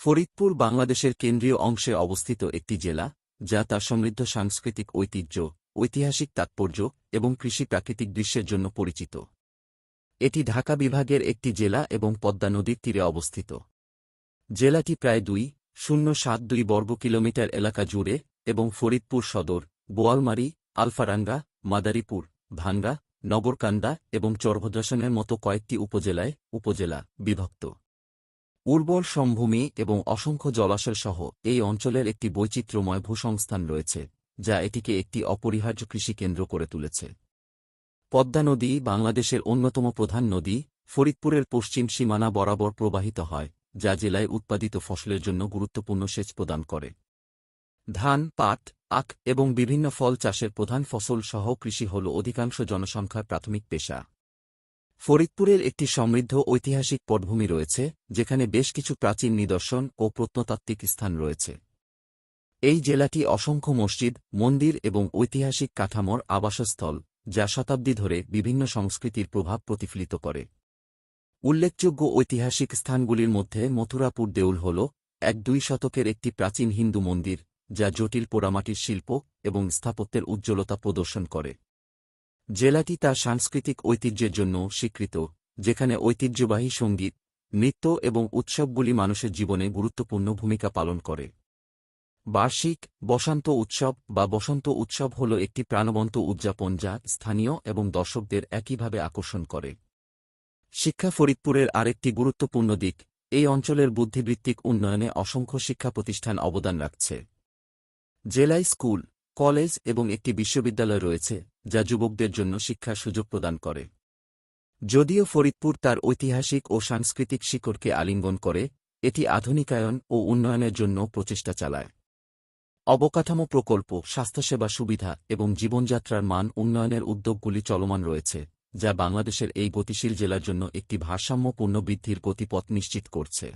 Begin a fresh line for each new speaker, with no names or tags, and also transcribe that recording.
ফরিদপুর বাংলাদেশের কেন্দ্রীয় অংশে অবস্থিত একটি জেলা, যা তার সমৃদ্ধ সাংস্কৃতিক ঐতিহ্য, ঐতিহাসিক তাৎপর্য এবং কৃষি প্রাকৃতিক দৃশ্যের জন্য পরিচিত। এটি ঢাকা বিভাগের একটি জেলা এবং পদ্মা নদীর তীরে অবস্থিত। জেলাটি প্রায় দুই, শূন্য সাত দুই বর্গ কিলোমিটার এলাকা জুড়ে এবং ফরিদপুর সদর, বোয়ালমারি, আলফারাঙ্গা, মাদারীপুর, ভাঙ্গা, নগরকান্দা এবং চরভদ্রাসনের মতো কয়েকটি উপজেলায় উপজেলা বিভক্ত। উর্বর সমভূমি এবং অসংখ্য জলাশয় সহ এই অঞ্চলের একটি বৈচিত্র্যময় ভূসংস্থান রয়েছে, যা এটিকে একটি অপরিহার্য কৃষিকেন্দ্র করে তুলেছে। পদ্মা নদী বাংলাদেশের অন্যতম প্রধান নদী, ফরিদপুরের পশ্চিম সীমানা বরাবর প্রবাহিত হয়, যা জেলায় উৎপাদিত ফসলের জন্য গুরুত্বপূর্ণ সেচ প্রদান করে। ধান, পাট, আখ এবং বিভিন্ন ফল চাষের প্রধান ফসল সহ কৃষি হল অধিকাংশ জনসংখ্যার প্রাথমিক পেশা। ফরিদপুরের একটি সমৃদ্ধ ঐতিহাসিক পটভূমি রয়েছে, যেখানে বেশ কিছু প্রাচীন নিদর্শন ও প্রত্নতাত্ত্বিক স্থান রয়েছে। এই জেলাটি অসংখ্য মসজিদ, মন্দির এবং ঐতিহাসিক কাঠামোর আবাসস্থল, যা শতাব্দী ধরে বিভিন্ন সংস্কৃতির প্রভাব প্রতিফলিত করে। উল্লেখযোগ্য ঐতিহাসিক স্থানগুলির মধ্যে মথুরাপুর দেউল হল, এক দুই শতকের একটি প্রাচীন হিন্দু মন্দির, যা জটিল পোড়ামাটির শিল্প এবং স্থাপত্যের উজ্জ্বলতা প্রদর্শন করে। জেলাটি তার সাংস্কৃতিক ঐতিহ্যের জন্য স্বীকৃত, যেখানে ঐতিহ্যবাহী সংগীত, নৃত্য এবং উৎসবগুলি মানুষের জীবনে গুরুত্বপূর্ণ ভূমিকা পালন করে। বার্ষিক বসন্ত উৎসব বা বসন্ত উৎসব হল একটি প্রাণবন্ত উদযাপন যা স্থানীয় এবং দর্শকদের একইভাবে আকর্ষণ করে। শিক্ষা ফরিদপুরের আরেকটি গুরুত্বপূর্ণ দিক, এই অঞ্চলের বুদ্ধিবৃত্তিক উন্নয়নে অসংখ্য শিক্ষা প্রতিষ্ঠান অবদান রাখছে। জেলায় স্কুল, কলেজ এবং একটি বিশ্ববিদ্যালয় রয়েছে যা যুবকদের জন্য শিক্ষার সুযোগ প্রদান করে। যদিও ফরিদপুর তার ঐতিহাসিক ও সাংস্কৃতিক শিকড়কে আলিঙ্গন করে, এটি আধুনিকায়ন ও উন্নয়নের জন্য প্রচেষ্টা চালায়। অবকাঠামো প্রকল্প, স্বাস্থ্যসেবা সুবিধা এবং জীবনযাত্রার মান উন্নয়নের উদ্যোগগুলি চলমান রয়েছে, যা বাংলাদেশের এই গতিশীল জেলার জন্য একটি ভারসাম্যপূর্ণ বৃদ্ধির গতিপথ নিশ্চিত করছে।